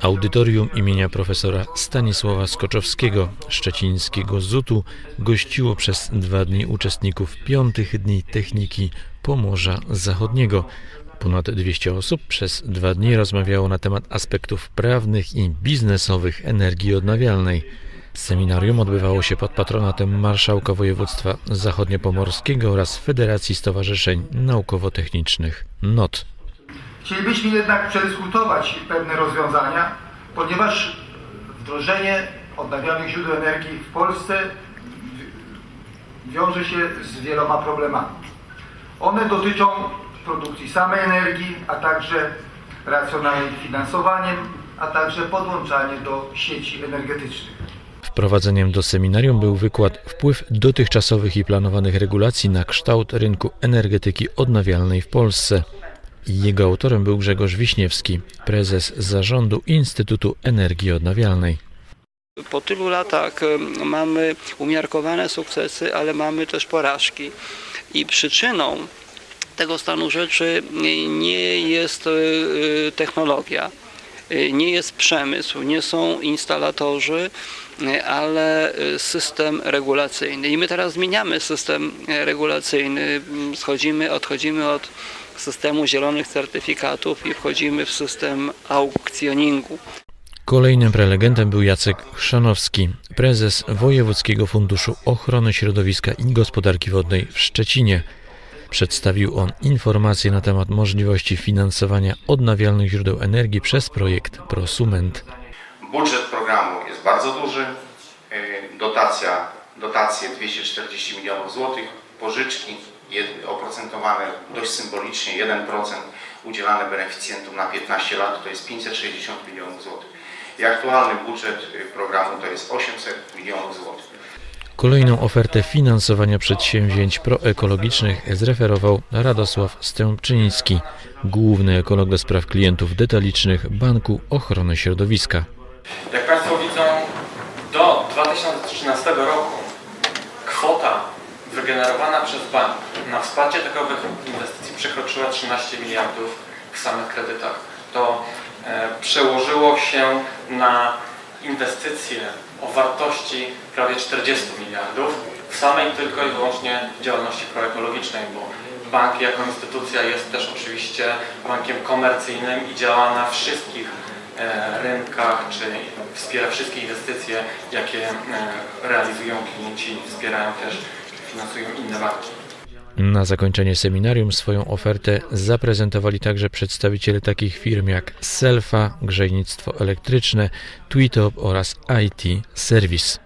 Audytorium imienia profesora Stanisława Skoczowskiego szczecińskiego ZUT-u gościło przez dwa dni uczestników piątych dni techniki Pomorza Zachodniego. Ponad 200 osób przez dwa dni rozmawiało na temat aspektów prawnych i biznesowych energii odnawialnej. Seminarium odbywało się pod patronatem Marszałka Województwa Zachodniopomorskiego oraz Federacji Stowarzyszeń Naukowo-Technicznych NOT. Chcielibyśmy jednak przedyskutować pewne rozwiązania, ponieważ wdrożenie odnawialnych źródeł energii w Polsce wi- wiąże się z wieloma problemami. One dotyczą produkcji samej energii, a także racjonalnym finansowaniem, a także podłączanie do sieci energetycznych. Wprowadzeniem do seminarium był wykład Wpływ dotychczasowych i planowanych regulacji na kształt rynku energetyki odnawialnej w Polsce. Jego autorem był Grzegorz Wiśniewski, prezes zarządu Instytutu Energii Odnawialnej. Po tylu latach mamy umiarkowane sukcesy, ale mamy też porażki. I przyczyną tego stanu rzeczy nie jest y, technologia, y, nie jest przemysł, nie są instalatorzy, ale system regulacyjny. I my teraz zmieniamy system e, regulacyjny, schodzimy, odchodzimy od systemu zielonych certyfikatów i wchodzimy w system aukcjoningu. Kolejnym prelegentem był Jacek Chrzanowski, prezes Wojewódzkiego Funduszu Ochrony Środowiska i Gospodarki Wodnej w Szczecinie. Przedstawił on informacje na temat możliwości finansowania odnawialnych źródeł energii przez projekt Prosument. Budżet programu jest bardzo duży. Yy, Dotacja, dotacje 240 milionów złotych, pożyczki oprocentowane dość symbolicznie 1% udzielane beneficjentom na 15 lat to jest 560 milionów złotych. I aktualny budżet yy, programu to jest 800 milionów złotych. Kolejną ofertę finansowania przedsięwzięć proekologicznych zreferował Radosław Stępczyński, główny ekolog do spraw klientów detalicznych Banku Ochrony Środowiska. Jak Państwo widzą, do 2013 roku kwota wygenerowana przez bank na wsparcie takowych inwestycji przekroczyła 13 miliardów w samych kredytach. To e, przełożyło się na inwestycje o wartości prawie 40 miliardów w samej tylko i wyłącznie działalności proekologicznej, bo bank jako instytucja jest też oczywiście bankiem komercyjnym i działa na wszystkich e, rynkach, czy wspiera wszystkie inwestycje, jakie e, realizują klienci, wspierają też, finansują inne banki. Na zakończenie seminarium swoją ofertę zaprezentowali także przedstawiciele takich firm jak Selfa, Grzejnictwo Elektryczne, Tweetop oraz IT Service.